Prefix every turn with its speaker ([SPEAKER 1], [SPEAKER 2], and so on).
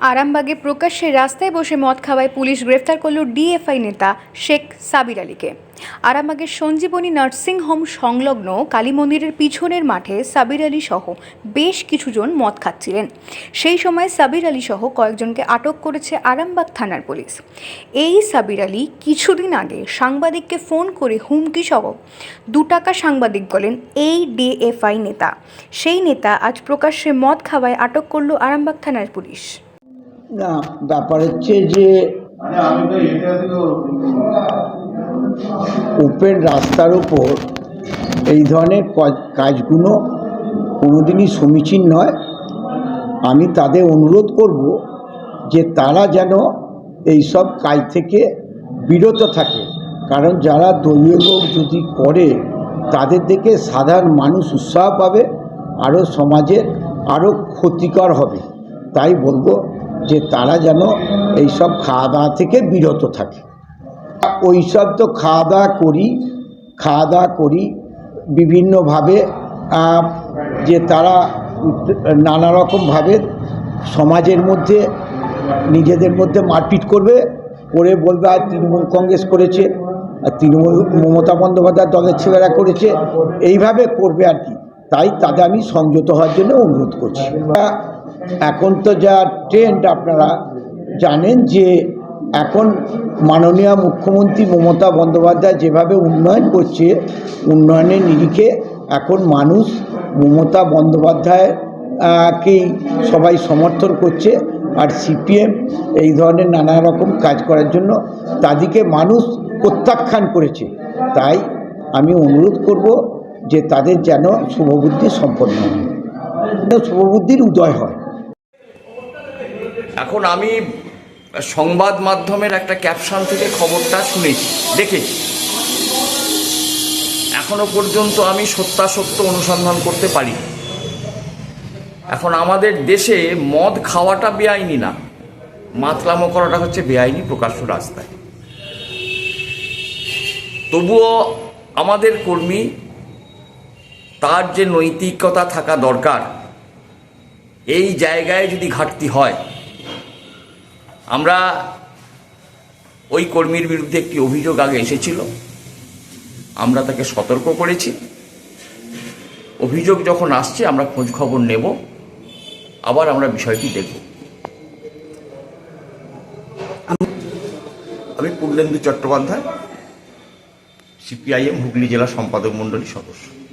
[SPEAKER 1] আরামবাগে প্রকাশ্যে রাস্তায় বসে মদ খাওয়ায় পুলিশ গ্রেফতার করল ডিএফআই নেতা শেখ সাবির আলীকে। আরামবাগের সঞ্জীবনী নার্সিং হোম সংলগ্ন কালী মন্দিরের পিছনের মাঠে সাবির আলী সহ বেশ কিছুজন মদ খাচ্ছিলেন। সেই সময় সাবির আলী সহ কয়েকজনকে আটক করেছে আরামবাগ থানার পুলিশ। এই সাবির আলী কিছুদিন আগে সাংবাদিককে ফোন করে হুমকি সহ দু টাকা সাংবাদিক বলেন এই ডিএফআই নেতা। সেই নেতা আজ প্রকাশ্যে মদ খাওয়ায় আটক করল আরামবাগ থানার পুলিশ।
[SPEAKER 2] না ব্যাপার হচ্ছে যে ওপেন রাস্তার উপর এই ধরনের কাজগুলো কোনোদিনই সমীচীন নয়। আমি তাদের অনুরোধ করব যে তারা যেন এই সব কাজ থেকে বিরত থাকে। কারণ যারা দলীয় লোক যদি করে তাদের দেখে সাধারণ মানুষ উৎসাহ পাবে আরও সমাজের আরও ক্ষতিকর হবে। তাই বলব যে তারা যেন এই সব খাওয়া দাওয়া থেকে বিরত থাকে। ওই সব তো খাওয়া দাওয়া করি খাওয়া দাওয়া করি বিভিন্নভাবে যে তারা নানা রকমভাবে সমাজের মধ্যে, নিজেদের মধ্যে মারপিট করবে, করে বলবে আর তৃণমূল কংগ্রেস করেছে, আর তৃণমূল মমতা বন্দ্যোপাধ্যায় দলের ছেলেরা করেছে। এইভাবে করবে আর কি। তাই তাদের আমি সংযত হওয়ার জন্য অনুরোধ করছি। এখন তো যা ট্রেন্ড আপনারা জানেন যে এখন মাননীয় মুখ্যমন্ত্রী মমতা বন্দ্যোপাধ্যায় যেভাবে উন্নয়ন করছে, উন্নয়নের নিরিখে এখন মানুষ মমতা বন্দ্যোপাধ্যায় কেই সবাই সমর্থন করছে আর সিপিএম এই ধরনের নানা রকম কাজ করার জন্য তাদেরকে মানুষ প্রত্যাখ্যান করেছে। তাই আমি অনুরোধ করব যে তাদের যেন শুভবুদ্ধি সম্পন্ন হয়। শুভবুদ্ধির উদয় হয়।
[SPEAKER 3] এখন আমি সংবাদ মাধ্যমের একটা ক্যাপশন থেকে খবরটা শুনেছি, দেখেছি। এখনও পর্যন্ত আমি সত্যাসত্য অনুসন্ধান করতে পারি। এখন আমাদের দেশে মদ খাওয়াটা বেআইনি না, মাতলামো করাটা হচ্ছে বেআইনি প্রকাশ্য রাস্তায়। তবুও আমাদের কর্মী, তার যে নৈতিকতা থাকা দরকার, এই জায়গায় যদি ঘাটতি হয় আমরা ওই কর্মীর বিরুদ্ধে একটি অভিযোগ আগে এসেছিল। আমরা তাকে সতর্ক করেছি। অভিযোগ যখন আসছে, আমরা খোঁজ খবর নেব। আবার আমরা বিষয়টি দেখব। আমি পূর্ণেন্দু চট্টোপাধ্যায়, সিপিআইএম হুগলি জেলা সম্পাদক মণ্ডলী সদস্য।